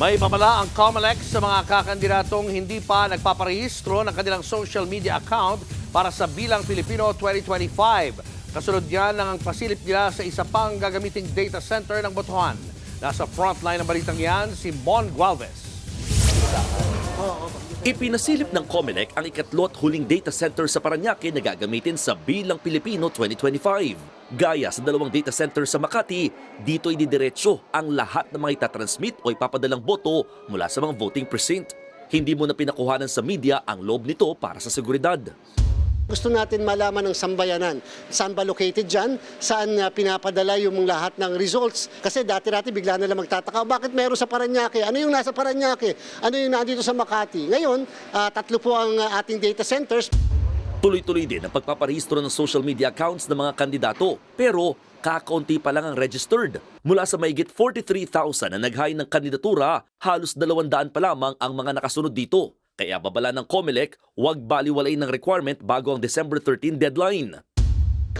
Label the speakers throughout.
Speaker 1: May babala ang COMELEC sa mga kakandidatong hindi pa nagpaparehistro ng kanilang social media account para sa Bilang Pilipino 2025. Kasunod niyan ang pasilip nila sa isa pang gagamiting data center ng Botohan. Nasa frontline ng balitang yan si Mon Gualvez.
Speaker 2: Ipinasilip ng COMELEC ang ikatlo at huling data center sa Paranaque na gagamitin sa Bilang Pilipino 2025. Gaya sa dalawang data center sa Makati, dito ididiretso ang lahat ng mga itatransmit o ipapadalang boto mula sa mga voting precinct. Hindi mo na pinakuhanan sa media ang loob nito para sa seguridad.
Speaker 3: Gusto natin malaman ng sambayanan. Saan ba located dyan? Saan uh, pinapadala yung lahat ng results? Kasi dati-dati bigla na lang magtataka, bakit meron sa Paranaque? Ano yung nasa Paranaque? Ano yung nandito sa Makati? Ngayon, ah, tatlo po ang ah, ating data centers.
Speaker 2: Tuloy-tuloy din ang pagpaparehistro ng social media accounts ng mga kandidato. Pero kakaunti pa lang ang registered. Mula sa mahigit 43,000 na naghain ng kandidatura, halos 200 pa lamang ang mga nakasunod dito. Kaya babala ng COMELEC, huwag baliwalain ng requirement bago ang December 13 deadline.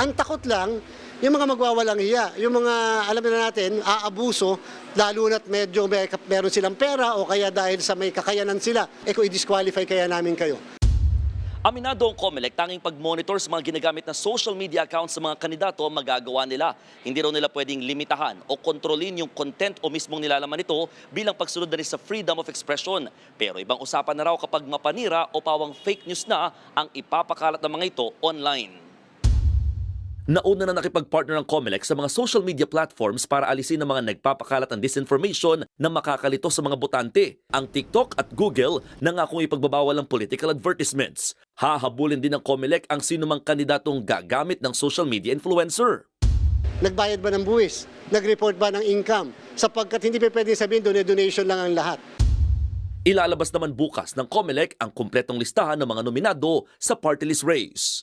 Speaker 3: Ang takot lang, yung mga magwawalang iya, yung mga, alam na natin, aabuso, lalo na't medyo may, meron silang pera o kaya dahil sa may kakayanan sila, eh kung i-disqualify kaya namin kayo.
Speaker 2: Aminado ang COMELEC, tanging pag-monitor sa mga ginagamit na social media accounts sa mga kandidato magagawa nila. Hindi raw nila pwedeng limitahan o kontrolin yung content o mismong nilalaman nito bilang pagsunod na sa freedom of expression. Pero ibang usapan na raw kapag mapanira o pawang fake news na ang ipapakalat ng mga ito online. Nauna na nakipag-partner ang COMELEC sa mga social media platforms para alisin ang mga nagpapakalat ng disinformation na makakalito sa mga botante. Ang TikTok at Google nangakong ipagbabawal ang political advertisements. Hahabulin din ng COMELEC ang sinumang kandidatong gagamit ng social media influencer.
Speaker 3: Nagbayad ba ng buwis? Nag-report ba ng income? Sapagkat hindi pa pwede sabihin donation lang ang lahat.
Speaker 2: Ilalabas naman bukas ng COMELEC ang kumpletong listahan ng mga nominado sa party list race.